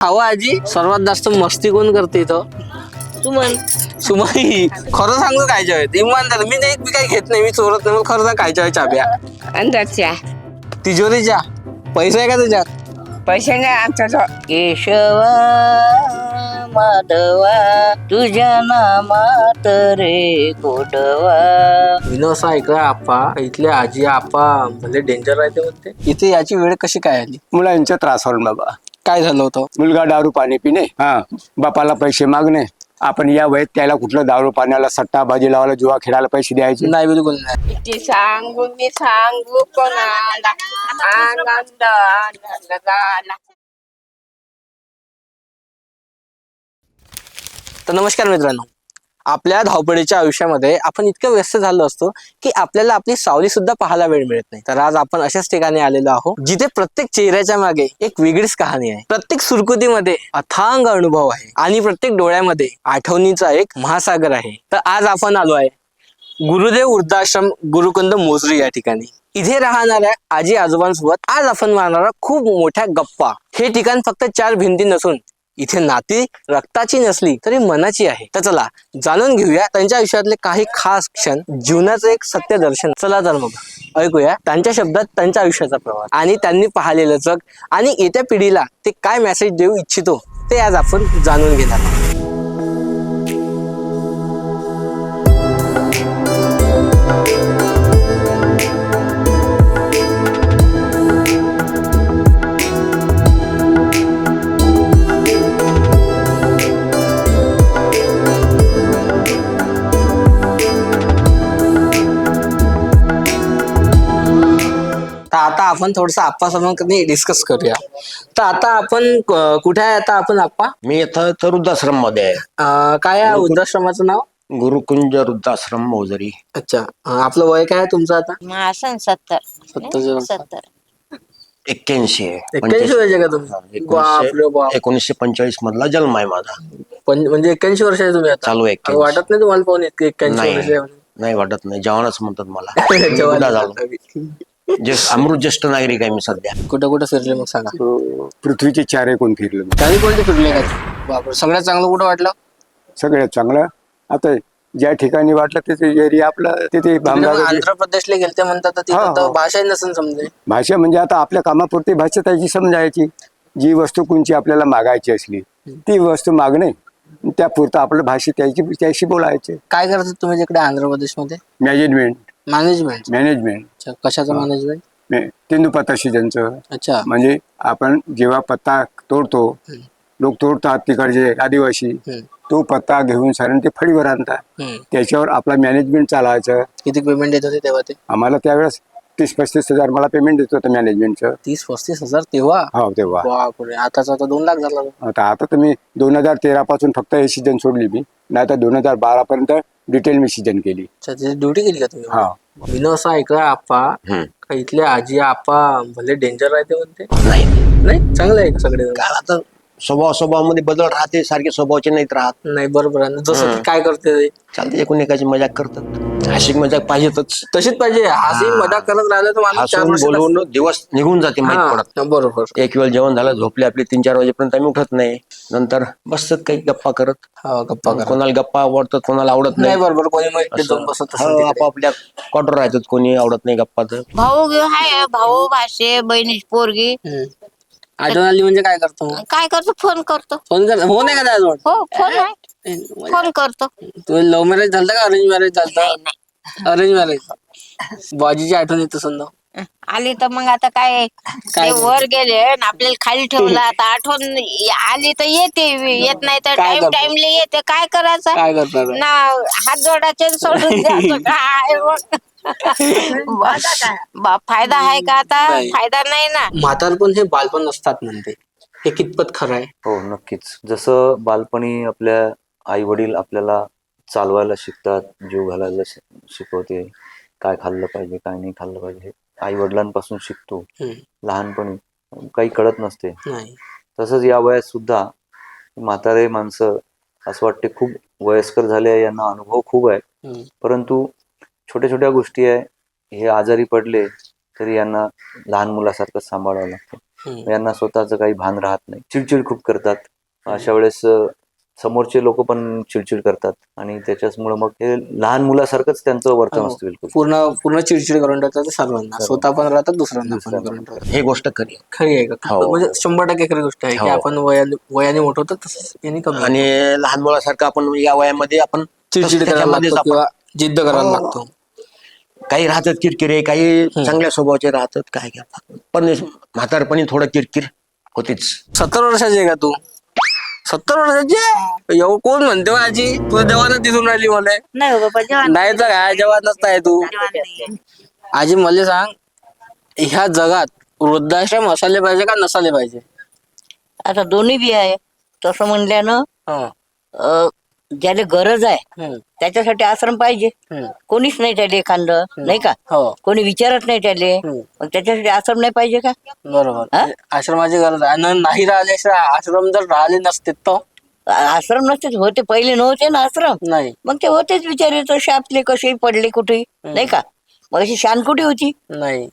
अहो आजी. सर्वात जास्त मस्ती कोण करते इथं? सुमन. सुमाई खरं सांगू काय आहेत इमानदार. मी नाही मी काही घेत नाही. मी चोरत नाही. मला खरं सांग काय आहे चाब्या अंदाजच्या. तिजोरीच्या. पैसा आहे का तुझ्यात? पैसे नाही आमच्या केशवा माधवा तुझ्या नामात रे गोडवा. विनो असं ऐकलं आप्पा. इथले आजी आप्पा. म्हणजे डेंजर राहते म्हणते. इथे याची वेळ कशी काय आली? मुलांच्या त्रासावर बाबा. काय झालं होतं? मुलगा दारू पाणी पिणे हा. बापाला पैसे मागणे आपण या वयात त्याला कुठलं दारू पाण्याला सट्टा बाजी लावायला जुवा खेळायला पैसे द्यायचे? नाही बिलकुल नाही. किती सांगू मी सांगू कोणाला? आनंद आनंद झाला तर नमस्कार मित्रांनो आपल्या धावपळीच्या आयुष्यामध्ये आपण इतकं व्यस्त झालो असतो की आपल्याला आपली सावली सुद्धा पाहायला वेळ मिळत नाही. तर आज आपण अशाच ठिकाणी आलेलो आहोत जिथे प्रत्येक चेहऱ्याच्या मागे एक वेगळीच कहाणी आहे. प्रत्येक सुरकुतीमध्ये अथांग अनुभव आहे आणि प्रत्येक डोळ्यामध्ये आठवणीचा एक महासागर आहे. तर आज आपण आलो आहे गुरुदेव वृद्धाश्रम गुरुकुंद मोजरी या ठिकाणी. इथे राहणाऱ्या आजी आजोबांसोबत आज आपण मारणारा खूप मोठ्या गप्पा. हे ठिकाण फक्त चार भिंती नसून इथे नाती रक्ताची नसली तरी मनाची आहे. तर चला जाणून घेऊया त्यांच्या आयुष्यातले काही खास क्षण जीवनाचं एक सत्य दर्शन. चला तर मग ऐकूया त्यांच्या शब्दात त्यांच्या आयुष्याचा प्रवास आणि त्यांनी पाहिलेलं जग आणि येत्या पिढीला ते काय मेसेज देऊ इच्छितो ते आज आपण जाणून घेणार आपण थोडस आप्पासमोर कधी डिस्कस करूया. तर आता आपण कुठे आहे आता आपण आप्पा? मी इथं तर वृद्धाश्रममध्ये आहे काय आहे वृद्धाश्रमाचं नाव? गुरुकुंज वृद्धाश्रम मोजरी. अच्छा. आपलं वय काय आहे तुमचं आता? मासन सत्तर. सत्तरच्या वर. सत्तर. एक्क्याऐंशी आहे. एक्क्याऐंशी वर्ष का बाप. एकोणीसशे पंचेचाळीस मधला जन्म आहे माझा. पण म्हणजे एक्क्याऐंशी वर्ष आहे तुम्ही आता? चालू आहे वाटत नाही तुम्हाला पाहून इतके एक्क्याऐंशी नाही. वर्ष नाही वाटत नाही. जवानच म्हणतात मला. झालो. अमृत ज्येष्ठ नागरिक आहे मी सध्या. कुठं कुठं फिरले मग सांगा. पृथ्वीचे चार एकूण फिरलो. काही कोणते फिरले का? बापरे सगळ्यात चांगलं कुठं वाटलं? सगळ्यात चांगलं आता ज्या ठिकाणी वाटलं तिथे एरिया आपला तिथे तिकडे आंध्र प्रदेशला गेलते म्हणतात तर हा, तिथं तर हा. भाषा नसेल समजे भाषा म्हणजे आता आपल्या कामापुरती भाषा त्याची समजायची. जी वस्तू कोणची आपल्याला मागायची असली ती वस्तू मागणे. त्यापुरतं आपलं भाषा त्याची त्याशी बोलायचे. काय करतात तुम्ही तिकडे आंध्र प्रदेशमध्ये? मॅनेजमेंट मॅनेजमेंट मॅनेजमेंट अच्छा कशाचं मॅनेजमेंट तेंदूपत्ता सीजनचं अच्छा. म्हणजे आपण जेव्हा पत्ता तोडतो हम्म. लोक तोडतात तिकडचे आदिवासी हम्म. तो पत्ता घेऊन सारण ते फळीवर आणतात. हम्म. त्याच्यावर आपला मॅनेजमेंट चालायचं किती पेमेंट येत होते तेव्हा ते? आम्हाला त्यावेळेस तीस पस्तीस हजार मला पेमेंट देत होतं मॅनेजमेंटचं तीस पस्तीस हजार तेव्हा? हो तेव्हा. बापरे आताच आता दोन लाख झाला आता आता तर मी दोन हजार तेरा पासून फक्त हे सीजन सोडली मी. नाही तर दोन हजार बारा पर्यंत डिटेल मी सीजन केली. अच्छा त्याची ड्युटी केली का तुम्ही? हा. मी असं ऐकलं आप्पा. हम्म. का इथले आजी आप्पा भले डेंजर राहते म्हणते. नाही. नाही? चांगलं आहे का सगळे आता स्वभाव स्वभावामध्ये बदल राहते सारखे स्वभावाचे नाहीत राहत. नाही बरोबर आहे ना. जसं की काय करते ते? चालते एकूण एकाची मजाक करतात. हाशिक मजाक पाहिजेतच तशीच पाहिजे. हसी मजाक करत राहिलं तर माणूस चार हसून वर्षात बोलवून दिवस निघून जाते माहीत पडत हा, बरोबर. एक वेळ जेवण झालं झोपले आपले तीन चार वाजेपर्यंत आम्ही उठत नाही. नंतर बसतात काही गप्पा करत. हा गप्पा करा कोणाला गप्पा आवडतात कोणाला आवडत नाही नाही. बरोबर कोणी मग एकटे जाऊन बसत असेल हो, तिकडे. आपापल्या क्वार्टर राहतात कोणी आवडत नाही गप्पा तर भाऊ घेऊ हाय भाऊ भाषे बहिणीची पोरगी. हम्म. आठवण आली म्हणजे काय करतो? मग? काय करतो? फोन करतो. फोन कर फोन आहे का हो फोन आहे. फोन करतो. तुम्ही लव्ह मॅरेज झालं का? अरेंज मॅरेज झालं? अरेंज मॅरेज बाजीची आठवण येत समजा. आली तर मग आता काय? काय ते वर गेले आणि आपल्याला खाली ठेवलं. आता आठवण आली तर येते. येत नाही तर काय टाइम? टाइमला येते. काय करायचं? काय करणार? ना हात जोडायचे आणि सोडून द्यायचं. काय मग? बा- फायदा आहे का आता? नाही. फायदा नाही ना. म्हातारपण हे बालपण नसतात म्हणते. हे कितपत खरं आहे. हो नक्कीच. जसं बालपणी आपल्या आई वडील आपल्याला चालवायला शिकतात जीव घालायला शिकवते. काय खाल्लं पाहिजे काय नाही खाल्लं पाहिजे आई वडिलांपासून शिकतो. हम्म. लहानपणी काही कळत नसते. नाही. तसंच या वयात सुद्धा म्हातारे माणसं असं वाटते खूप वयस्कर झाले आहे यांना अनुभव खूप आहे. हम्म. परंतु छोट्या छोट्या गोष्टी आहे हे आजारी पडले तरी यांना लहान मुलासारखं सांभाळावं लागतं. हम्म. यांना स्वतःचं काही भान राहत नाही. चिडचिड खूप करतात. अशा वेळेस अं, समोरचे लोक पण चिडचिड करतात आणि त्याच्यामुळे मग हे लहान मुलासारखंच त्यांचं वर्तन हो. असतं बिलकुल पूर्ण पूर्ण चिडचिड करून टाकतात सर्वांना सर्व. स्वतः पण राहतात दुसऱ्यांना पण करून. टाकतात हे गोष्ट खरी आहे. खरी आहे का हो. म्हणजे शंभर टक्के खरी गोष्ट आहे की हो. आपण वयाने वयाने मोठं होतं तसंच यांनी कमी आणि लहान मुलासारखं आपण या वयामध्ये आपण चिडचिड करायला त्याच्यामध्येच लागतो आपण- किंवा जिद्द करायला हो. लागतो काही राहतात किरकिरे काही चांगल्या स्वभावाचे राहतात काय करतात पण म्हातारपणी थोडं किरकिर होतीच सत्तर वर्षाची आहे का तू सत्तर वर्षाची? एवढं कोण म्हणते आजी तुझ्या जवानात दिसून राहिली मला. नाही हो बाबा जेवण नाही. तर काय जवानच आहे तू. आजी मला सांग ह्या जगात वृद्धाश्रम असायला पाहिजे का नसायला पाहिजे? आता दोन्ही बी आहे. तसं म्हणल्यानं हं, अं, ज्याला गरज आहे त्याच्यासाठी आश्रम पाहिजे. कोणीच नाही त्याले एखादं नाही का? हो. कोणी विचारत नाही त्याले. मग त्याच्यासाठी आश्रम नाही पाहिजे का? बरोबर. आश्रमाची गरज आहे. नाही राहिल्याशिवाय आश्रम जर राहिले नसते तर? आश्रम नसते होते पहिले नव्हते ना आश्रम. नाही. मग ते होतेच बिचारे. तसे आपले कसे पडले कुठे नाही का? मग अशी शान कुठे होती? नाही.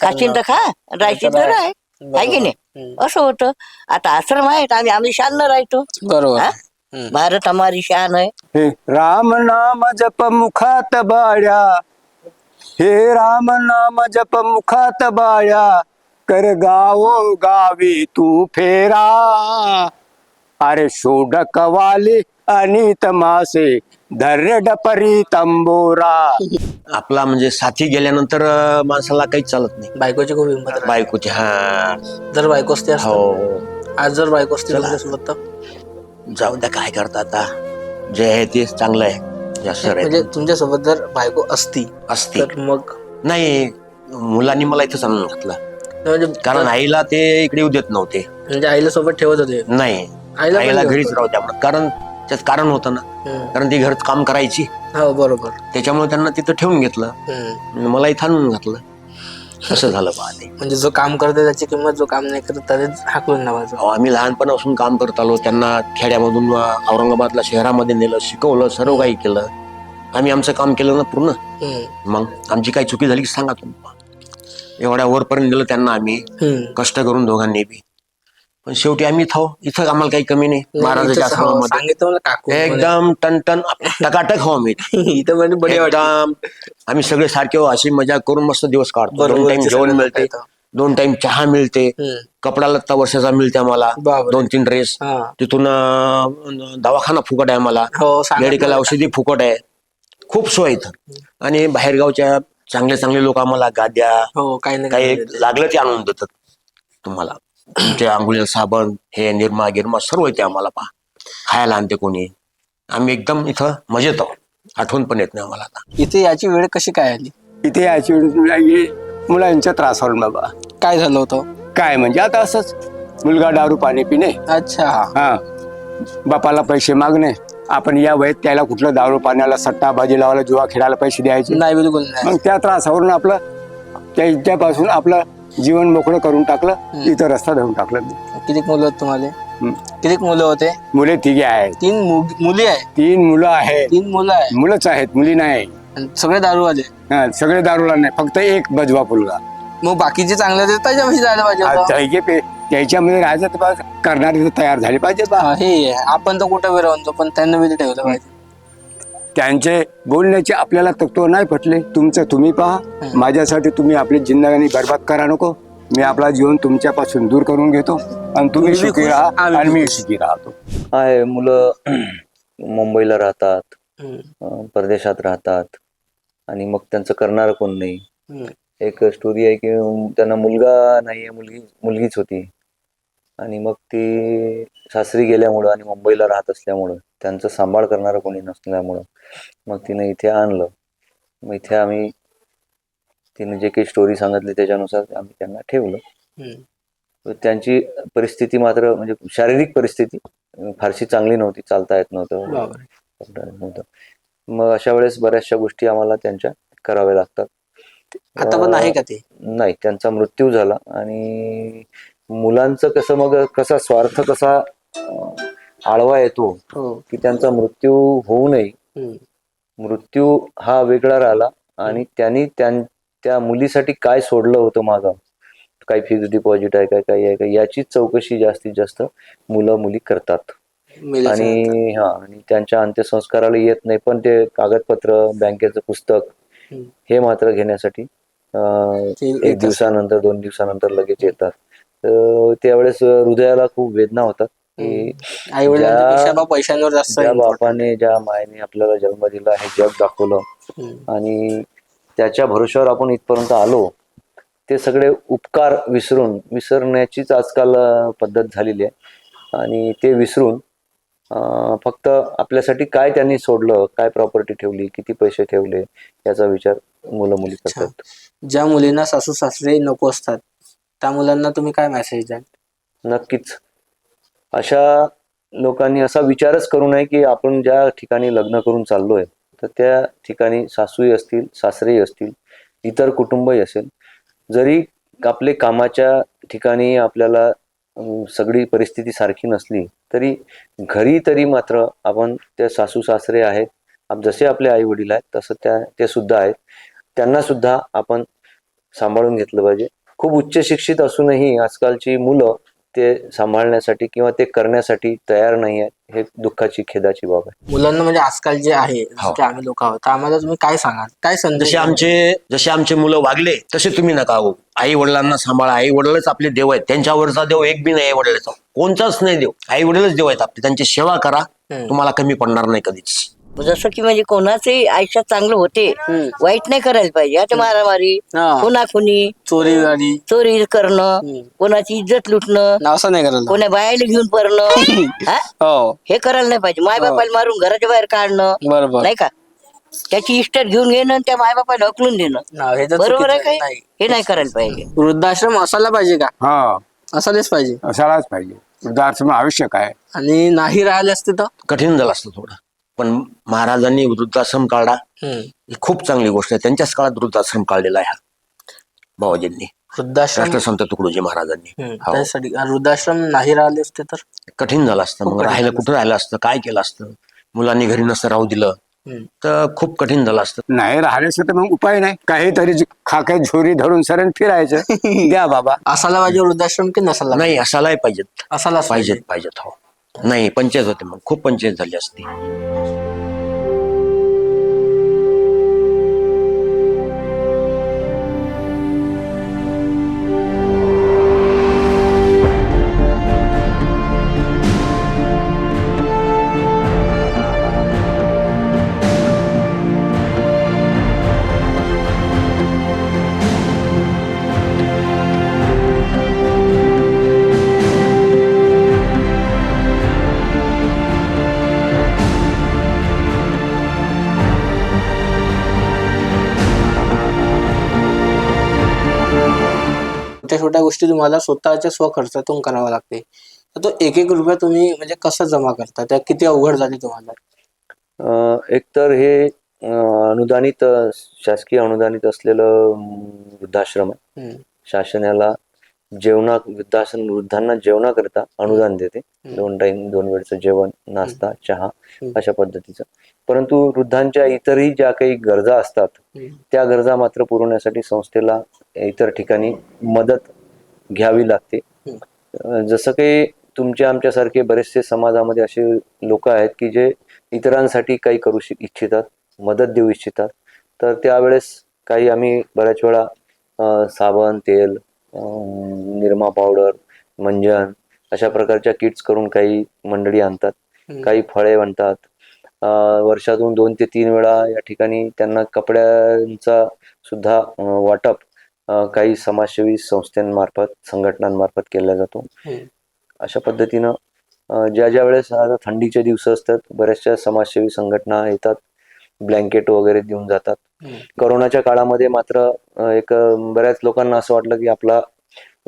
खाशील तर खा. राहायची तर आहे की नाही. असं होतं. आता आश्रम आहेत. आम्ही आम्ही शान न राहतो. बरोबर. भारत हमारी शान आहे हे राम नाम जप मुखात बाळ्या. हे राम नाम जप मुखात बाळ्या. कर गावो गावी तू फेरा. अरे शोडक वाले आणि तमासे धर डपरी तंबोरा. आपला म्हणजे साथी गेल्यानंतर अं, माणसाला काहीच चालत नाही. बायकोची खूप हिंमत राहते. बायकोची हा. जर बायको असते असतं, हो आज जर बायको असते. तुमच्यासोबत तर? जाऊ द्या काय करता आता? जे आहे ते चांगलं आहे. जास्त म्हणजे. तुमच्यासोबत जर बायको असती असते. तर मग? नाही मुलांनी मला इथं आणून घातलं. म्हणजे कारण आईला ते इकडे येऊ देत नव्हते. म्हणजे आईला सोबत ठेवत होते? नाही. आईला आईला पण घरीच ठेवत राहू द्या. कारण त्यात कारण होतं ना. हम्म. कारण ती घरात काम करायची. हो बरोबर. त्याच्यामुळे त्यांना तिथं ठेवून घेतलं. हम्म. आणि मला इथं आणून घातलं. असं झालं बा ते म्हणजे जो काम करते त्याची किंमत जो काम नाही करत त्याने हाकलून अहो, आम्ही लहानपणापासून काम करत आलो. त्यांना खेड्यामधून अं, औरंगाबादला शहरामध्ये नेलं शिकवलं सर्व काही केलं. आम्ही आमचं काम केलं ना पूर्ण. हम्म. मग आमची काही चुकी झाली की सांगा तुम्ही. एवढ्या वरपर्यंत नेलं त्यांना आम्ही. हम्म. कष्ट करून दोघांनी बी. पण शेवटी आम्ही थाव इथं आम्हाला काही कमी नाही. महाराजाच्या इथं हो, आश्रमामध्ये. सांगितलं मला काकू एकदम टनटन टकाटक हो आम्ही इथं. म्हणजे बढिया. एकदम आम्ही सगळे सारखे हो, अशी मजा करून मस्त दिवस काढतो. दोन टाइम ते जेवण सगळं मिळते. दोन टाइम चहा मिळते. हम्म. कपडा लत्ता वर्षाचा मिळते आम्हाला. बापरे. दोन तीन ड्रेस हा. तिथून अं, दवाखाना फुकट आहे आम्हाला. हो सांगितलं मेडिकल. औषधी फुकट आहे. खूप सोय इथं. आणि बाहेरगावच्या चांगले चांगले लोक आम्हाला गाद्या हो काही नाही काही. लागलं ते आणून देतात तुम्हाला. तुमचे आंघोळीला साबण हे निरमा गिरमा सर्व येते आम्हाला पहा. खायला आणते कोणी. आम्ही एकदम इथं मजेत आहोत. आठवण पण येत नाही आम्हाला आता. इथे याची वेळ कशी काय आली? इथे याची वेळ हे मुलांच्या त्रासावर बाबा. काय झालं होतं? काय म्हणजे आता असंच. मुलगा दारू पाणी पिणे. अच्छा. हा. बापाला पैसे मागणे. आपण या वयात त्याला कुठलं दारू पाण्याला सट्टा बाजी लावायला जुवा खेळायला पैसे द्यायचे. नाही बिलकुल नाही. मग त्या त्रासावरून आपलं त्याच्यापासून आपलं जीवन मोकळं करून टाकलं इथं रस्ता धरून टाकलं. किती मुलं आहेत तुम्हाला. किती मुलं होते? मुले तिघे आहेत. तीन मुली आहे तीन मुलं आहेत. तीन मुलं आहे मुलंच आहेत मुली नाही. सगळे दारू आले हा, सगळे दारूला नाही फक्त एक बजवा मुलगा. मग बाकीचे चांगले होते जायला पाहिजे होतं. त्याच्यामध्ये राहायचं करणारे तयार झाले पाहिजे. आपण तर कुठं म्हणतो पण त्यांना ते ठेवलं पाहिजे. त्यांचे बोलण्याचे आपल्याला तत्व नाही पटले. तुमचं तुम्ही पहा. माझ्यासाठी तुम्ही आपली जिंदगानी बर्बाद करा नको. मी आपला जीवन तुमच्यापासून दूर करून घेतो. आणि तुम्ही सुखी राहा आणि मी. सुखी राहतो. आहे मुलं मुंबईला राहतात. परदेशात राहतात. आणि मग त्यांचं करणारं कोण नाही. एक स्टोरी आहे की त्यांना मुलगा नाही आहे मुलगी मुलगीच होती. आणि मग ती सासरी गेल्यामुळं आणि मुंबईला राहत असल्यामुळं त्यांचं सांभाळ करणारं कोणी नसल्यामुळं मग तिनं इथे आणलं. मग इथे आम्ही तिने जे काही स्टोरी सांगितली त्याच्यानुसार आम्ही त्यांना ठेवलं. त्यांची परिस्थिती मात्र म्हणजे शारीरिक परिस्थिती फारशी चांगली नव्हती चालता येत नव्हतं. नव्हतं. मग अशा वेळेस बऱ्याचशा गोष्टी आम्हाला त्यांच्या कराव्या लागतात. आता पण आहे का ते? नाही त्यांचा मृत्यू झाला आणि मुलांचं कसं मग कसा स्वार्थ कसा आळवा येतो हो की त्यांचा मृत्यू होऊ नये. मृत्यू हा वेगळा राहिला आणि त्यांनी त्यां मुलीसाठी काय सोडलं होतं मागं काही फिक्स डिपॉझिट आहे काय काही आहे का याची चौकशी जास्तीत जास्त मुलं मुली करतात आणि. हा आणि त्यांच्या अंत्यसंस्काराला येत नाही पण ते कागदपत्र बँकेचं पुस्तक. हे मात्र घेण्यासाठी एक दिवसानंतर दोन दिवसानंतर लगेच येतात तर त्यावेळेस हृदयाला खूप वेदना होतात. की आई पैशांवर जास्त ज्या. बापाने ज्या मायने आपल्याला जन्म दिला हे जग दाखवलं. आणि त्याच्या भरोश्यावर आपण इथपर्यंत आलो ते सगळे उपकार विसरून विसरण्याचीच आजकाल पद्धत झालेली आहे. आणि ते विसरून फक्त आपल्यासाठी काय त्यांनी सोडलं काय प्रॉपर्टी ठेवली किती पैसे ठेवले याचा विचार मुलं मुली करतात. ज्या मुलींना सासू सासरे नको असतात त्या मुलांना तुम्ही काय मेसेज द्याल? नक्कीच. अशा लोकांनी असा विचारच करू नये की आपण ज्या ठिकाणी लग्न करून चाललोय तर त्या ठिकाणी सासूही असतील सासरेही असतील इतर कुटुंबही असेल. जरी आपले कामाच्या ठिकाणी आपल्याला सगळी परिस्थिती सारखी नसली तरी घरी तरी मात्र आपण त्या सासू सासरे आहेत. आप- जसे आपले आई वडील आहेत तसं त्या ते सुद्धा आहेत. त्यांना सुद्धा आपण सांभाळून घेतलं पाहिजे. खूप उच्च शिक्षित असूनही आजकालची मुलं ते सांभाळण्यासाठी किंवा ते करण्यासाठी तयार नाही आहेत हे दुःखाची खेदाची बाब आहे. मुलांना म्हणजे आजकाल जे आहे हो. की आम्ही लोक आहोत आम्हाला तुम्ही काय सांगाल? काय संदेश जसे? आमचे जसे आमचे मुलं वागले तसे तुम्ही नका हो. आई वडिलांना सांभाळा. आई वडीलच आपले देव आहेत. त्यांच्यावरचा देव एक बी नाही आई वडिलाचा कोणताच नाही देव. आई वडीलच देव आहेत आपले. त्यांची सेवा करा. तुम्हाला कमी पडणार नाही कधीच. जसं की म्हणजे कोणाचंही आयुष्यात चांगलं होते. वाईट नाही करायला पाहिजे. आता मारामारी हा. खुनाखुनी चोरी गाडी. चोरी करणं. कोणाची इज्जत लुटणं असं नाही करायला. कोणा बायाला घेऊन परणं हा? हो. हे करायला नाही पाहिजे. माय बापाला मारून घराच्या बाहेर काढणं बरोबर. नाही का? त्याची इस्टेट घेऊन घेणं आणि त्या माय बापाला हकलून देणं. हे बरोबर आहे काय? हे नाही करायला पाहिजे. वृद्धाश्रम असायला पाहिजे का? हा. असायलाच पाहिजे. असायलाच पाहिजे. वृद्धाश्रम आवश्यक आहे. आणि नाही राहिले असते तर? कठीण झालं असतं थोडं. पण महाराजांनी वृद्धाश्रम काढला. ही खूप चांगली गोष्ट आहे. त्यांच्याच काळात वृद्धाश्रम काढलेला आहे हा. बाबाजींनी. वृद्धाश्रम? राष्ट्रसंत तुकडोजी महाराजांनी. हो. त्यासाठी वृद्धाश्रम नाही राहिले असते तर? कठीण झालं असतं. खूप मग कठीण राहिलं झालं कुठं राहिलं असतं? काय केलं असतं? मुलांनी घरी नसतं राहू दिलं. हम्म. तर खूप कठीण झालं असतं. नाही तर मग उपाय नाही. काहीतरी खाके झोरी धरून सरण फिरायचं. द्या बाबा. असायला पाहिजे वृद्धाश्रम की नसायला नाही असायलाही पाहिजेत. असायलाच पाहिजे. पाहिजेत पाहिजेत हो. नाही पंचायत होते मग. खूप पंचायत झाली असती. गोष्टी तुम्हाला स्वतःच्या स्वखर्चातून कराव्या लागते. तर तो एक एक रुपया तुम्ही म्हणजे कसं जमा करता? त्या किती अवघड झाली तुम्हाला? अं, एकतर हे अनुदानित शासकीय अनुदानित असलेलं वृद्धाश्रम आहे. हम्म. शासन याला जेवणा वृद्धाश्रम वृद्धांना जेवणाकरता अनुदान देते. दोन टाइम दोन वेळचं जेवण नाश्ता चहा. अशा पद्धतीचं. परंतु वृद्धांच्या इतरही ज्या काही गरजा असतात. त्या गरजा मात्र पुरवण्यासाठी संस्थेला इतर ठिकाणी मदत घ्यावी लागते. जसं काही तुमच्या आमच्यासारखे बरेचसे समाजामध्ये असे लोक आहेत की जे इतरांसाठी काही करू इच्छितात मदत देऊ इच्छितात. तर त्यावेळेस काही आम्ही बऱ्याच वेळा साबण तेल निरमा पावडर मंजन अशा प्रकारच्या किट्स करून काही मंडळी आणतात. काही फळे म्हणतात अं, वर्षातून दोन ते तीन वेळा या ठिकाणी त्यांना कपड्यांचा सुद्धा वाटप काही समाजसेवी संस्थांमार्फत संघटनांमार्फत केला जातो. अशा पद्धतीनं ज्या ज्या वेळेस आता थंडीचे दिवस असतात बऱ्याचशा समाजसेवी संघटना येतात ब्लँकेट वगैरे देऊन जातात. करोनाच्या काळामध्ये मात्र एक बऱ्याच लोकांना असं वाटलं की आपला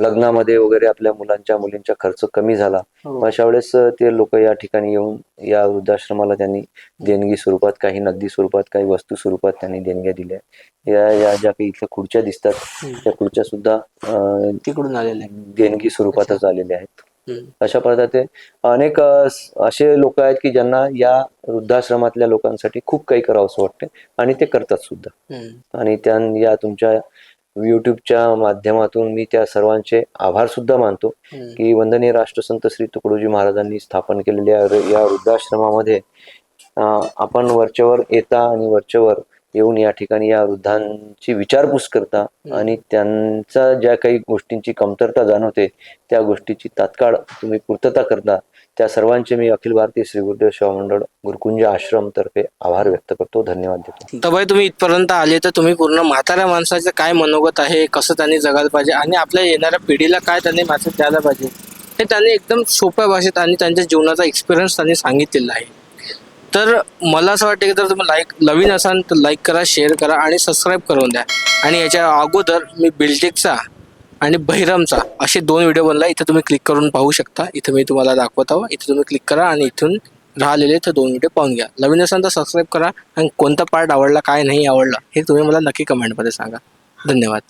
लग्नामध्ये वगैरे आपल्या मुलांच्या मुलींचा खर्च कमी झाला हो. अशा वेळेस ते लोक या ठिकाणी येऊन या वृद्धाश्रमाला त्यांनी देणगी स्वरूपात काही नगदी स्वरूपात काही वस्तू स्वरूपात त्यांनी देणग्या दिल्या या या ज्या काही इथल्या खुर्च्या दिसतात. त्या खुर्च्या सुद्धा तिकडून आलेले आहे. देणगी स्वरूपातच आलेल्या आहेत. अशा प्रकारे अनेक असे लोक आहेत की ज्यांना या वृद्धाश्रमातल्या लोकांसाठी खूप काही करावं असं वाटतं आणि ते करतात सुद्धा. आणि त्या या तुमच्या युट्यूबच्या माध्यमातून मी त्या सर्वांचे आभार सुद्धा मानतो. की वंदनीय राष्ट्रसंत श्री तुकडोजी महाराजांनी स्थापन केलेल्या या- वृद्धाश्रमामध्ये आपण वरचेवर येता आणि वरचेवर येऊन या ठिकाणी या वृद्धांची विचारपूस करता आणि त्यांचा ज्या काही गोष्टींची कमतरता जाणवते त्या गोष्टीची तात्काळ तुम्ही पूर्तता करता. त्या सर्वांचे मी अखिल भारतीय श्री गुरुदेव सेवा मंडळ गुरुकुंज आश्रम तर्फे आभार व्यक्त करतो. धन्यवाद देतो. तर बाई तुम्ही इथपर्यंत आले तर तुम्ही पूर्ण म्हाताऱ्या माणसाचं काय मनोगत आहे कसं त्यांनी जगायला पाहिजे आणि आपल्या येणाऱ्या पिढीला काय त्यांनी मेसेज द्यायला पाहिजे हे त्यांनी एकदम सोप्या भाषेत आणि त्यांच्या जीवनाचा एक्सपिरियन्स त्यांनी सांगितलेला आहे. तर मला असं वाटतं की जर तुम्ही लाईक नवीन असाल तर लाईक करा शेअर करा आणि सबस्क्राईब करून द्या. आणि याच्या अगोदर मी बिल्टेकचा आणि बहिरमचा असे दोन व्हिडिओ बनला. इथे तुम्ही क्लिक करून पाहू शकता. इथे मी तुम्हाला दाखवत आहो इथे तुम्ही क्लिक करा आणि इथून राहिलेले तर दोन व्हिडिओ पाहून घ्या. नवीन असाल तर सबस्क्राईब करा. आणि कोणता पार्ट आवडला काय नाही आवडला हे तुम्ही मला नक्की कमेंटमध्ये सांगा. धन्यवाद.